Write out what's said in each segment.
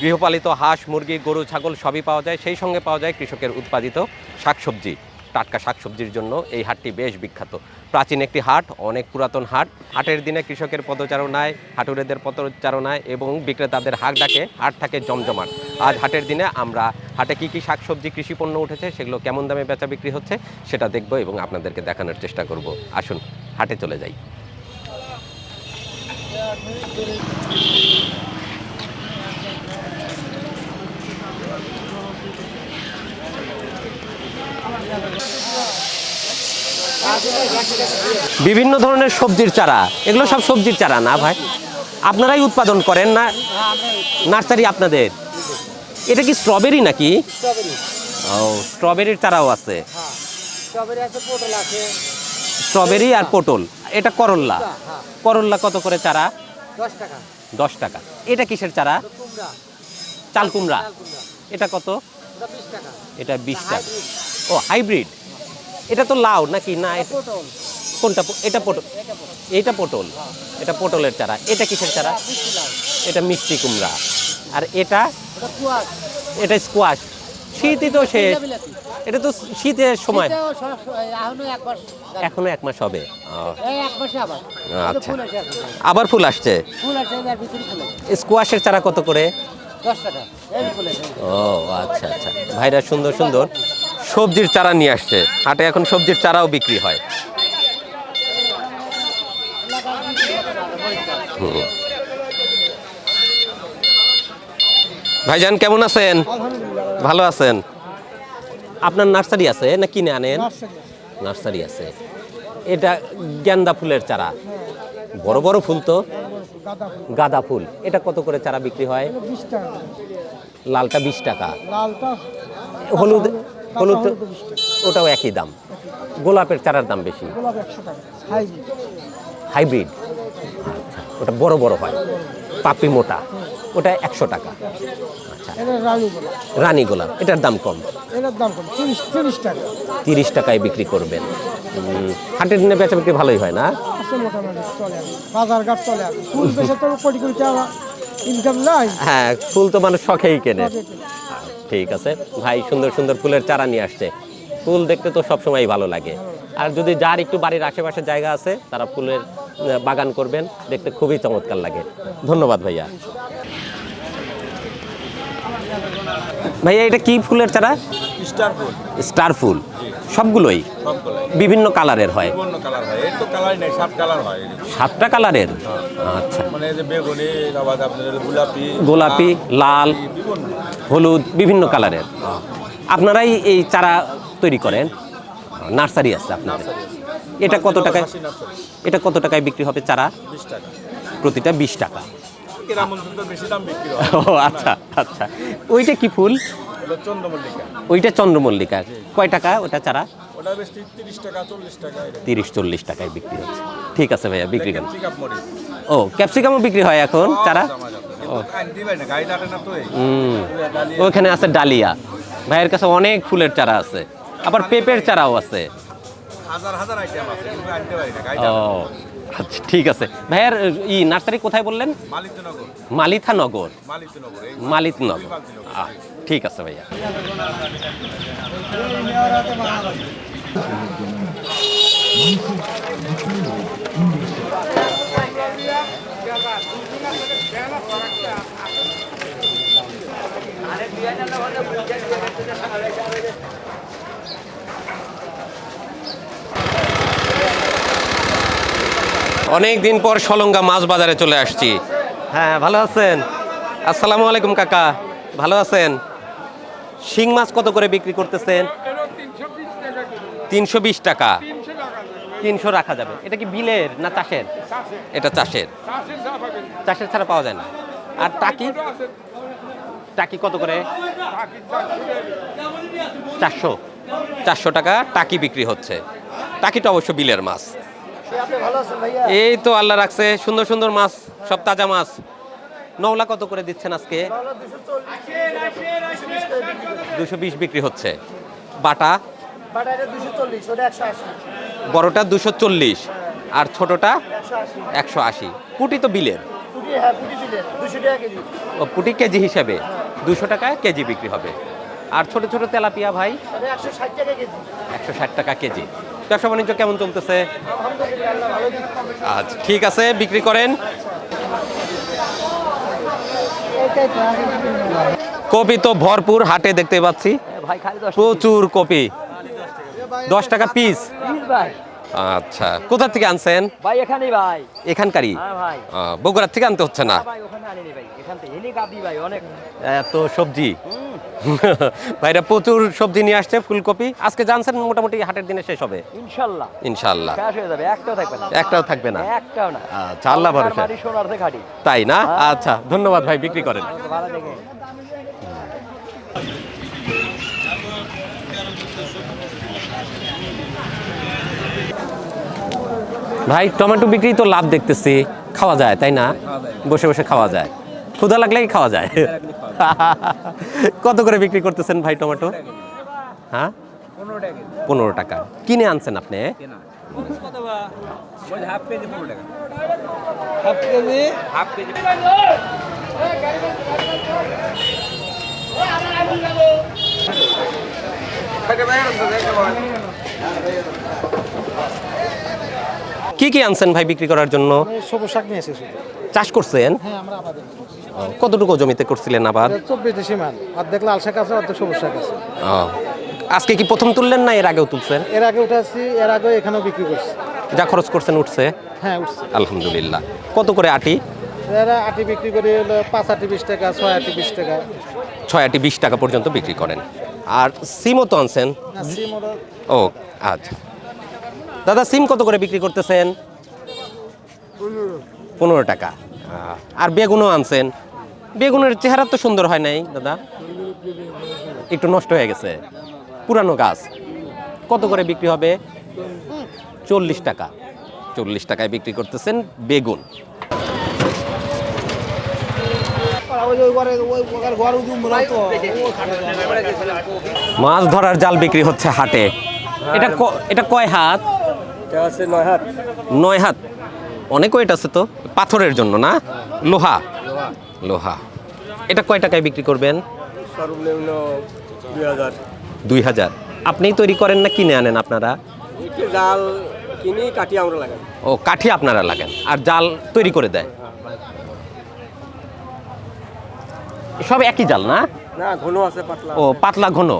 গৃহপালিত হাঁস, মুরগি, গরু, ছাগল সবই পাওয়া যায়। সেই সঙ্গে পাওয়া যায় কৃষকের উৎপাদিত শাকসবজি। টাটকা শাকসবজির জন্য এই হাটটি বেশ বিখ্যাত। প্রাচীন একটি হাট, অনেক পুরাতন হাট। হাটের দিনে কৃষকের পদচারণায় হাটুরেদের পদচারণায় এবং বিক্রেতাদের হাক ডাকে, হাট থাকে জমজমাট। আজ হাটের দিনে আমরা হাটে কী কী শাকসবজি, কৃষি পণ্য উঠেছে, সেগুলো কেমন দামে বেচা বিক্রি হচ্ছে, সেটা দেখব এবং আপনাদেরকে দেখানোর চেষ্টা করব। আসুন, হাটে চলে যাই। বিভিন্ন ধরনের সবজির চারা। এগুলো সব সবজির চারা না ভাই? আপনারাই উৎপাদন করেন না? নার্সারি আপনাদের? এটা কি স্ট্রবেরি নাকি? ও, স্ট্রবেরির চারাও আছে। স্ট্রবেরি আর পটল। এটা করল্লা। করল্লা কত করে চারা? দশ টাকা। এটা কিসের চারা? চাল কুমড়া। এটা কত? এটা বিশ টাকা। ও, হাইব্রিড। এটা তো লাউ নাকি? না এটা- কোনটা এটা পটল। এটা পটল। এটা পটলের চারা। এটা কিসের চারা? এটা মিষ্টি কুমড়া। আর এটা? এটা স্কোয়াশ শীতই তো শেষ। এটা তো শীতের সময়। এখনও এক মাস হবে। আচ্ছা। আবার ফুল আসছে? স্কোয়াশের চারা কত করে? ও আচ্ছা আচ্ছা। ভাইরা সুন্দর সুন্দর। সবজির চারা নিয়ে আসছে। হাটে এখন সবজির চারাও বিক্রি হয়। ভাইজান কেমন আছেন? ভালো আছেন? আপনার নার্সারি আছে না কিনে আনেন? নার্সারি আছে। এটা গেন্দা ফুলের চারা। বড় বড় ফুল তো? গাঁদা ফুল। এটা কত করে চারা বিক্রি হয়? লালটা বিশ টাকা। হলুদ হলুদ ওটাও একই দাম। গোলাপের চারার দাম বেশি। হাইব্রিড। হাইব্রিড? ওটা বড় বড় হয়। পাপড়ি মোটা। ওটা একশো টাকা। আচ্ছা। রানী গোলাপ। এটার দাম কম। এটার দাম কম। তিরিশ তিরিশ টাকা। তিরিশ টাকায় বিক্রি করবেন। হাটের দিনে বেচা বিক্রি ভালোই হয় না? আছে চলে আর বাজার ঘাট চলে আর ফুল বেশি তো কোটি কোটি ইনকাম নাই। হ্যাঁ ফুল তো মানুষ শখেই কেনে। ঠিক আছে। ভাই সুন্দর সুন্দর ফুলের চারা নিয়ে আসছে। ফুল দেখতে তো সবসময় ভালো লাগে। আর যদি যার একটু বাড়ির আশেপাশে জায়গা আছে তারা ফুলের বাগান করবেন। দেখতে খুবই চমৎকার লাগে। ধন্যবাদ ভাইয়া। ভাইয়া এটা কি ফুলের চারা? স্টার ফুল। স্টার ফুল। সবগুলোই? বিভিন্ন কালারের হয়? হয়। হয়। সাতটা কালারের? আচ্ছা। মানে গোলাপি লাল হলুদ বিভিন্ন কালারের। আপনারাই এই চারা তৈরি করেন? নার্সারি আছে আপনাদের? এটা কত টাকায়? এটা কত টাকায় বিক্রি হবে চারা? প্রতিটা বিশ টাকা। হয়। আচ্ছা আচ্ছা। ওইটা কি ফুল? ওইটা চন্দ্রমল্লিকা। কয় টাকা ওটা চারা? তিরিশ চল্লিশ টাকায় বিক্রি হচ্ছে। ঠিক আছে ভাইয়া বিক্রি করেন। ও ক্যাপসিকামও বিক্রি হয় এখন চারা। ওখানে আছে ডালিয়া। ভাইয়ের কাছে অনেক ফুলের চারা আছে। আবার পেঁপের চারাও আছে। ও আচ্ছা ঠিক আছে। ভাইয়ার ই নার্সারি কোথায় বললেন? মালিকনগর মালিথা নগর ঠিক আছে ভাইয়া। অনেক দিন পর সলঙ্গা মাছ বাজারে চলে আসছি। হ্যাঁ ভালো আছেন? আসসালামু আলাইকুম কাকা। ভালো আছেন? শিং মাছ কত করে বিক্রি করতেছেন? তিনশো বিশ টাকা। তিনশো রাখা যাবে। এটা কি বিলের না চাষের? এটা চাষের। চাষের ছাড়া পাওয়া যায় না। আর টাকি? টাকি কত করে? চারশো। চারশো টাকা টাকি বিক্রি হচ্ছে। টাকিটা অবশ্য বিলের মাছ। এই তো আল্লাহ রাখছে। সুন্দর সুন্দর মাছ সব তাজা মাছ। নওলা কত করে দিচ্ছেন আজকে? দুশো বিশ বিক্রি হচ্ছে। বাটা? বড়টা দুশো চল্লিশ। আর ছোটটা একশো আশি। পুটি তো বিলের। ও, পুটি কেজি হিসাবে। দুশো টাকায় কেজি বিক্রি হবে। আর ছোট ছোট তেলাপিয়া ভাই? একশো ষাট টাকা কেজি। ব্যবসা বাণিজ্য কেমন চলতেছে? আচ্ছা ঠিক আছে, বিক্রি করেন। কপি তো ভরপুর হাটে দেখতে পাচ্ছি। দশ প্রচুর কপি। দশ টাকা পিস আচ্ছা কোথা থেকে আনছেন? ভাই এখানেই ভাই। এখানকারই? হ্যাঁ বগুড়ার থেকে আনতে হচ্ছে না? এত সবজি? ভাইরা প্রচুর সবজি নিয়ে আসছে ফুলকপি। আজকে জানছেন মোটামুটি হাটের দিনে শেষ হবে। ইনশাল্লাহ। ইনশাল্লাহ। শেষ হয়ে যাবে একটাও থাকবে না। একটাও থাকবে না? একটাও না। আচ্ছা, আল্লাহ ভরসা। তাই না? আচ্ছা ধন্যবাদ ভাই বিক্রি করেন। ভাই টমেটো বিক্রি তো লাভ দেখতেছি খাওয়া যায় তাই না? বসে বসে খাওয়া যায়। ক্ষুধা লাগলেই খাওয়া যায়। কত করে বিক্রি করতেছেন ভাই টমেটো? হ্যাঁ? পনেরো টাকা কিনে আনছেন আপনি? কি কি আনছেন ভাই বিক্রি করার জন্য? সবুজ শাক নিয়ে এসে চাষ করছেন? হ্যাঁ আমরা কতটুকু জমিতে করছিলেন আবার? চব্বিশ দেশি মান। অর্ধেক লাল শাক আছে অর্ধেক সবুজ শাক আছে। আজকে কি প্রথম তুললেন না এর আগেও তুলছেন? এর আগে উঠাচ্ছি এর আগে এখানেও বিক্রি করছি। যা খরচ করছেন উঠছে? হ্যাঁ উঠছে। আলহামদুলিল্লাহ। কত করে আটি? এরা আটি বিক্রি করি হলো পাঁচ আটি বিশ টাকা ছয় আটি বিশ টাকা। ছয় আটি বিশ টাকা পর্যন্ত বিক্রি করেন। আর সিমও তো আনছেন? ও আচ্ছা। দাদা সিম কত করে বিক্রি করতেছেন? পনেরো টাকা। আর বেগুনও আনছেন। বেগুনের চেহারা তো সুন্দর হয় নাই দাদা। একটু নষ্ট হয়ে গেছে। পুরানো গাছ। কত করে বিক্রি হবে? চল্লিশ টাকা। চল্লিশ টাকায় বিক্রি করতেছেন বেগুন। মাছ ধরার জাল বিক্রি হচ্ছে হাটে। এটা এটা কয় হাত? নয় হাত। নয় হাত। অনেক ওয়েট আছে তো? পাথরের জন্য না? লোহা। লোহা। এটা কয় টাকায় বিক্রি করবেন? সর্বনিম্ন দুই হাজার। আপনিই তৈরি করেন না কিনে আনেন আপনারা? জাল কিনি কাটি আমরা লাগাই। ও কাঠি আপনারা লাগেন আর জাল তৈরি করে দেয়? সব একই জাল না? না ঘন আছে পাতলা ও পাতলা ঘন।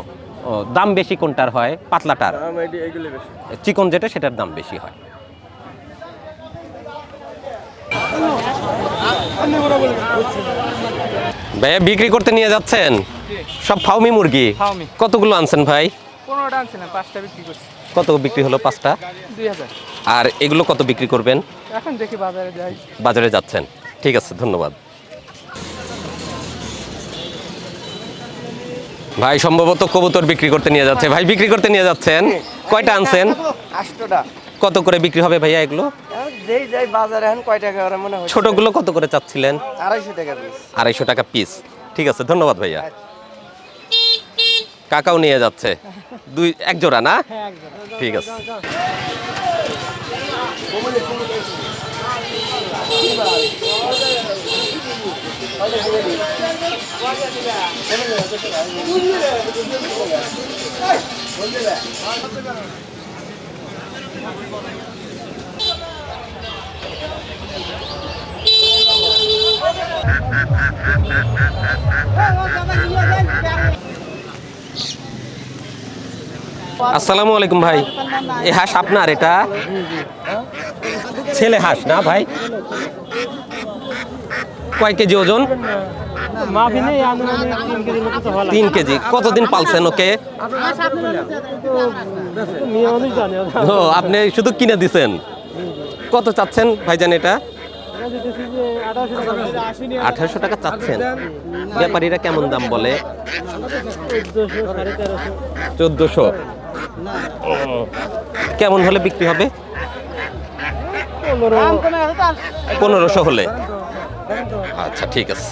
ও দাম বেশি কোনটার হয়? পাতলাটার। চিকন যেটা সেটার দাম বেশি হয়। ভাইয়া বিক্রি করতে নিয়ে যাচ্ছেন? সব ফাউমি মুরগি? কতগুলো আনছেন ভাই? পনেরোটা আনছিলাম পাঁচটা বিক্রি করছি। কত বিক্রি হলো পাঁচটা? দুই আর এগুলো কত বিক্রি করবেন? এখন দেখি বাজারে যাই। বাজারে যাচ্ছেন। ঠিক আছে ধন্যবাদ। ভাই সম্ভবত কবুতর বিক্রি করতে নিয়ে যাচ্ছে। ভাই বিক্রি করতে নিয়ে যাচ্ছেন? কয়টা আনছেন? কত করে বিক্রি হবে ভাইয়া এগুলো? যেই যাই বাজারে এখন কয় টাকা করে মনে হয়? ছোটগুলো কত করে চাচ্ছিলেন? আড়াইশো টাকা পিস আড়াইশো টাকা পিস ঠিক আছে ধন্যবাদ ভাইয়া। কাকাও নিয়ে যাচ্ছে। দুই এক জোড়া না? ঠিক আছে। আসসালামু আলাইকুম ভাই। এ হাঁস আপনার এটা? ছেলে হাঁস না ভাই? কয় কেজি ওজন? তিন কেজি কতদিন পালছেন ওকে? ও আপনি শুধু কিনে দিছেন? কত চাচ্ছেন ভাইজান এটা? আঠারোশো টাকা। চাচ্ছেন। ব্যাপারীরা কেমন দাম বলে? চোদ্দশো কেমন হলে বিক্রি হবে? পনেরোশো হলে। আচ্ছা ঠিক আছে।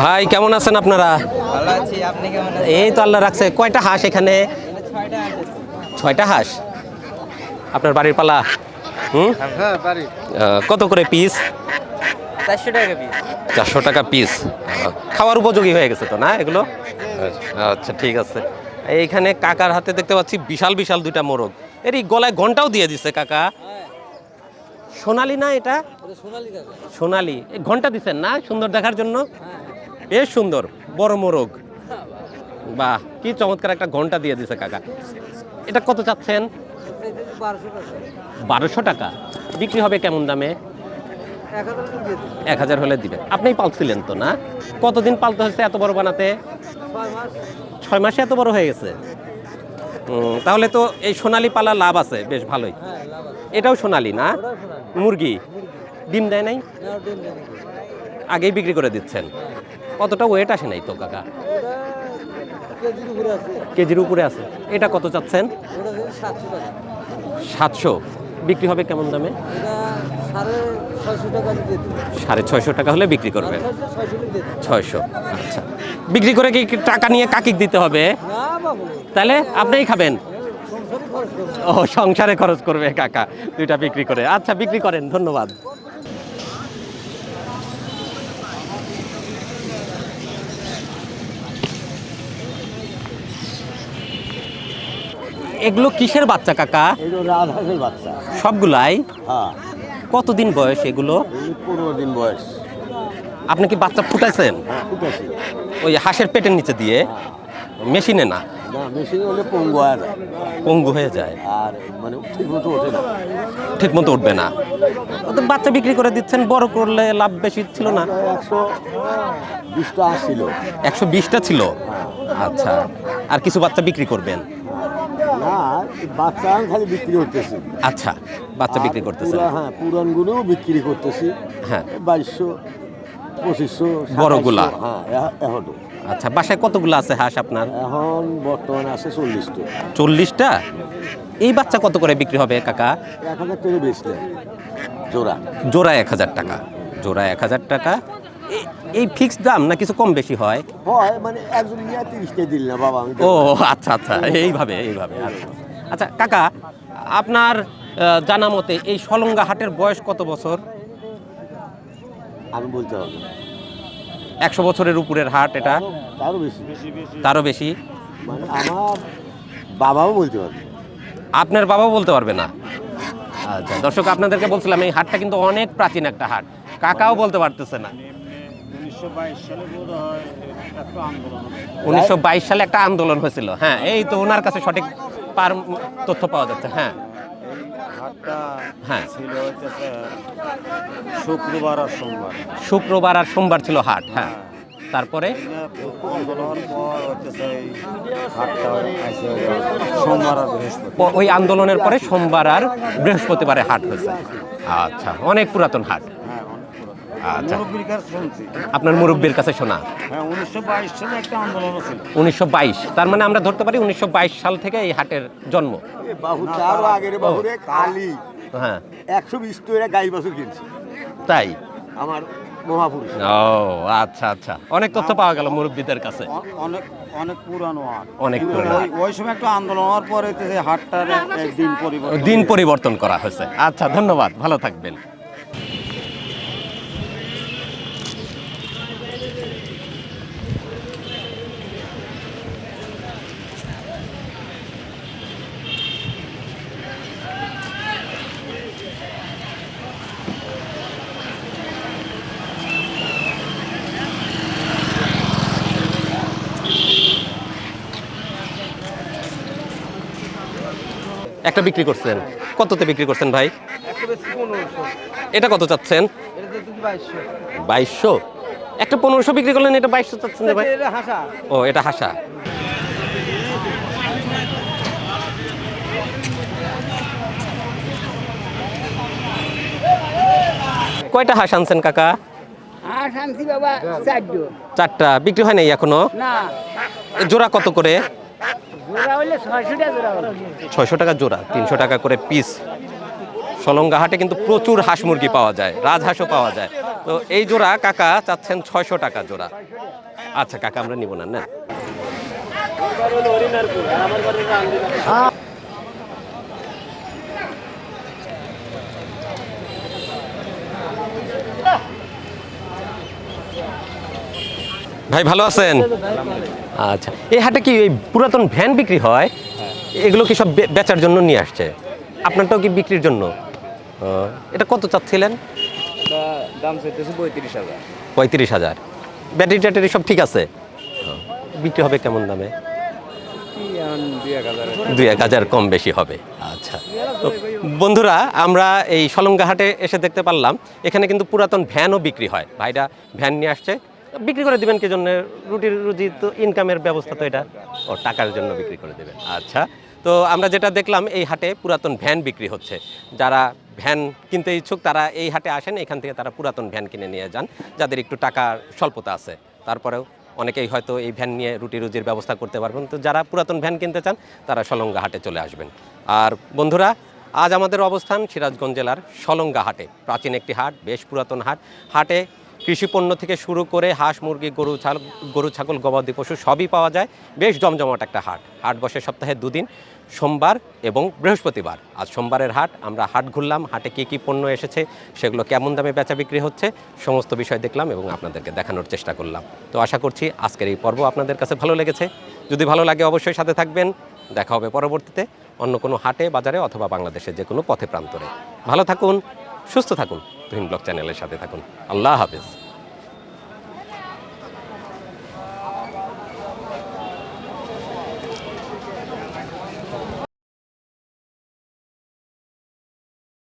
ভাই কেমন আছেন আপনারা? এই তো আল্লাহ রাখছে। কয়টা হাঁস এখানে? ছয়টা হাঁস আপনার বাড়ির পালা? হুম? হ্যাঁ কত করে পিস চারশো টাকা পিস চারশো টাকা পিস খাওয়ার উপযোগী হয়ে গেছে তো, না এগুলো? আচ্ছা ঠিক আছে। এইখানে কাকার হাতে দেখতে পাচ্ছি বিশাল বিশাল দুইটা মোরগ। এর এই গলায় ঘন্টাও দিয়ে দিছে কাকা। সোনালি না এটা? সোনালি। ঘণ্টা দিচ্ছেন না সুন্দর দেখার জন্য? বেশ সুন্দর, বড় মোরগ। বাহ, কি চমৎকার একটা ঘণ্টা দিয়ে দিছে কাকা। এটা কত চাচ্ছেন? বারোশো টাকা। বিক্রি হবে কেমন দামে? এক হাজার হলে দিবেন। আপনিই পালছিলেন তো না? কতদিন পালতে হয়েছে এত বড় বানাতে? ছয় মাসে। এত বড় হয়ে গেছে? তাহলে তো এই সোনালি পালা লাভ আছে বেশ ভালোই। এটাও সোনালি না? মুরগি? ডিম দেয় নাই? আগেই বিক্রি করে দিচ্ছেন। কতটা ওয়েট আসে নাই তো কাকা? কেজির উপরে আছে। এটা কত চাচ্ছেন? সাতশো বিক্রি হবে কেমন দামে? সাড়ে ছয়শো টাকা হলে বিক্রি করবেন ছয়শো আচ্ছা। বিক্রি করে কি টাকা নিয়ে কাকিক দিতে হবে? তাহলে আপনিই খাবেন? ও সংসারে খরচ করবে কাকা দুইটা বিক্রি করে। আচ্ছা বিক্রি করেন ধন্যবাদ। এগুলো কিসের বাচ্চা কাকা? রাজহাঁসের বাচ্চা। সবগুলাই? হ্যাঁ। কতদিন বয়স এগুলো? পনেরো দিন বয়স। আপনি কি বাচ্চা ফুটাইছেন? হ্যাঁ ওই হাঁসের পেটের নিচে দিয়ে? মেশিনে না? না মেশিনে হলে পঙ্গু হয় না পঙ্গু হয়ে যায়। আর মানে ঠিক মতো ওঠে না। ঠিক মতো উঠবে না। তো বাচ্চা বিক্রি করে দিচ্ছেন বড় করলে লাভ বেশি ছিল না? একশো বিশটা আসছিল একশো বিশটা ছিল? আচ্ছা। আর কিছু বাচ্চা বিক্রি করবেন? না বাচ্চা খালি বিক্রি করতেছি। আচ্ছা বাচ্চা বিক্রি পুরা- হ্যাঁ পুরানগুলোও বিক্রি করতেছি। হ্যাঁ। বাইশশো পঁচিশশো বড়গুলা? হ্যাঁ এখনও। আচ্ছা বাসায় কতগুলো আছে হাঁস আপনার? এখন বর্তমানে আছে চল্লিশটা। চল্লিশটা? এই বাচ্চা কত করে বিক্রি হবে কাকা? এক হাজার টাকা বেচলে। জোড়া। জোড়া এক হাজার টাকা। জোড়া এক হাজার টাকা। এই- ফিক্সড দাম না কিছু কম বেশি হয়? হয় মানে একজন নিয়ে তিরিশটা দিল না বাবা ও আচ্ছা আচ্ছা এইভাবে এইভাবে আচ্ছা। আচ্ছা কাকা আপনার জানা মতে এই সলঙ্গা হাটের বয়স কত বছর? আমি বলতে হবে। একশো বছরের উপরের হাট এটা? তারও বেশি। তারও বেশি? মানে আমার বাবাও বলতে পারবে আপনার বাবাও বলতে পারবে না? আচ্ছা দর্শক আপনাদেরকে বলছিলাম এই হাটটা কিন্তু অনেক প্রাচীন একটা হাট। কাকাও বলতে পারতেছে না। উনিশশো বাইশ সালে একটা আন্দোলন হয়েছিল। হ্যাঁ এই তো ওনার কাছে সঠিক পার তথ্য পাওয়া যাচ্ছে। হ্যাঁ। হ্যাঁ। শুক্রবার আর সোমবার। শুক্রবার আর সোমবার ছিল হাট হ্যাঁ। তারপরে? ওই আন্দোলনের পরে সোমবার আর বৃহস্পতিবারে হাট হয়েছে। আচ্ছা অনেক পুরাতন হাট। হ্যাঁ আচ্ছা। মুরব্বীর কাছে শুনছি। আপনার মুরব্বীর কাছে শোনা। হ্যাঁ উনিশশো বাইশ সালে একটা আন্দোলন ছিল। উনিশশো তার মানে আমরা ধরতে পারি উনিশশো সাল থেকে এই হাটের জন্ম। বাহু চারও আগের বাহুরে খালি। হ্যাঁ। একশো বিশ টাকা গাই বাছুর কিনছে। তাই? আমার মহাপুরুষ। ও আচ্ছা আচ্ছা। অনেক তথ্য পাওয়া গেল মুরব্বীদের কাছে। অনেক অনেক পুরানো হাট। অনেক পুরানো ওই- ওই সময় একটা আন্দোলন হওয়ার পরে হাটটার দিন পরিবর্তন দিন পরিবর্তন করা হয়েছে। আচ্ছা ধন্যবাদ। ভালো থাকবেন। একটা বিক্রি করছেন। কততে বিক্রি করছেন ভাই? এটা কত চাচ্ছেন? বাইশশো। একটা পনেরোশো বিক্রি করলেন এটা বাইশশো চাচ্ছেন ভাই। ও এটা হাসা। কয়টা হাঁস আনছেন কাকা? হাঁস আনছি বাবা চারটা। বিক্রি হয় নাই এখনও? না। জোড়া কত করে? ছয়শো টাকা জোড়া তিনশো টাকা করে পিস সলঙ্গা হাটে কিন্তু প্রচুর হাঁস মুরগি পাওয়া যায় রাজহাঁসও পাওয়া যায়। তো এই জোড়া কাকা চাচ্ছেন ছয়শো টাকা জোড়া। আচ্ছা কাকা আমরা নিব না না? ভাই ভালো আছেন? আচ্ছা এই হাটে কি এই পুরাতন ভ্যান বিক্রি হয়? এগুলো কি সব বেচার জন্য নিয়ে আসছে? আপনারটাও কি বিক্রির জন্য? এটা কত চাচ্ছিলেন? দাম চাইতেছে পঁয়ত্রিশ হাজার। পঁয়ত্রিশ হাজার। ব্যাটারি ট্যাটারি সব ঠিক আছে? বিক্রি হবে কেমন দামে? দুই এক হাজার দুই এক হাজার কম বেশি হবে। আচ্ছা তো বন্ধুরা আমরা এই সলঙ্গাহাটে এসে দেখতে পারলাম। এখানে কিন্তু পুরাতন ভ্যানও বিক্রি হয়। ভাইরা ভ্যান নিয়ে আসছে। বিক্রি করে দিবেন কি জন্য রুটির রুজি তো ইনকামের ব্যবস্থা তো এটা। ও, টাকার জন্য বিক্রি করে দেবেন। আচ্ছা তো আমরা যেটা দেখলাম, এই হাটে পুরাতন ভ্যান বিক্রি হচ্ছে। যারা ভ্যান কিনতে ইচ্ছুক, তারা এই হাটে আসেন, এখান থেকে তারা পুরাতন ভ্যান কিনে নিয়ে যান, যাদের একটু টাকার স্বল্পতা আছে। তারপরেও অনেকেই হয়তো এই ভ্যান নিয়ে রুটি রুজির ব্যবস্থা করতে পারবেন। তো যারা পুরাতন ভ্যান কিনতে চান, তারা সলঙ্গা হাটে চলে আসবেন। আর বন্ধুরা, আজ আমাদের অবস্থান সিরাজগঞ্জ জেলার সলঙ্গা হাটে। প্রাচীন একটি হাট, বেশ পুরাতন হাট। হাটে কৃষিপণ্য থেকে শুরু করে হাঁস, মুরগি, গরু, ছাল, গরু, ছাগল, গবাদি পশু সবই পাওয়া যায়। বেশ জমজমাট একটা হাট। হাট বসে সপ্তাহে দুদিন, সোমবার এবং বৃহস্পতিবার। আজ সোমবারের হাট, আমরা হাট ঘুরলাম, হাটে কী কী পণ্য এসেছে, সেগুলো কেমন দামে বেচা বিক্রি হচ্ছে, সমস্ত বিষয় দেখলাম এবং আপনাদেরকে দেখানোর চেষ্টা করলাম। তো আশা করছি আজকের এই পর্ব আপনাদের কাছে ভালো লেগেছে। যদি ভালো লাগে অবশ্যই সাথে থাকবেন। দেখা হবে পরবর্তীতে অন্য কোনো হাটে, বাজারে অথবা বাংলাদেশের যে কোনো পথে প্রান্তরে। ভালো থাকুন, সুস্থ থাকুন। তুহিন ব্লক চ্যানেলের সাথে থাকুন। আল্লাহ হাফিজ।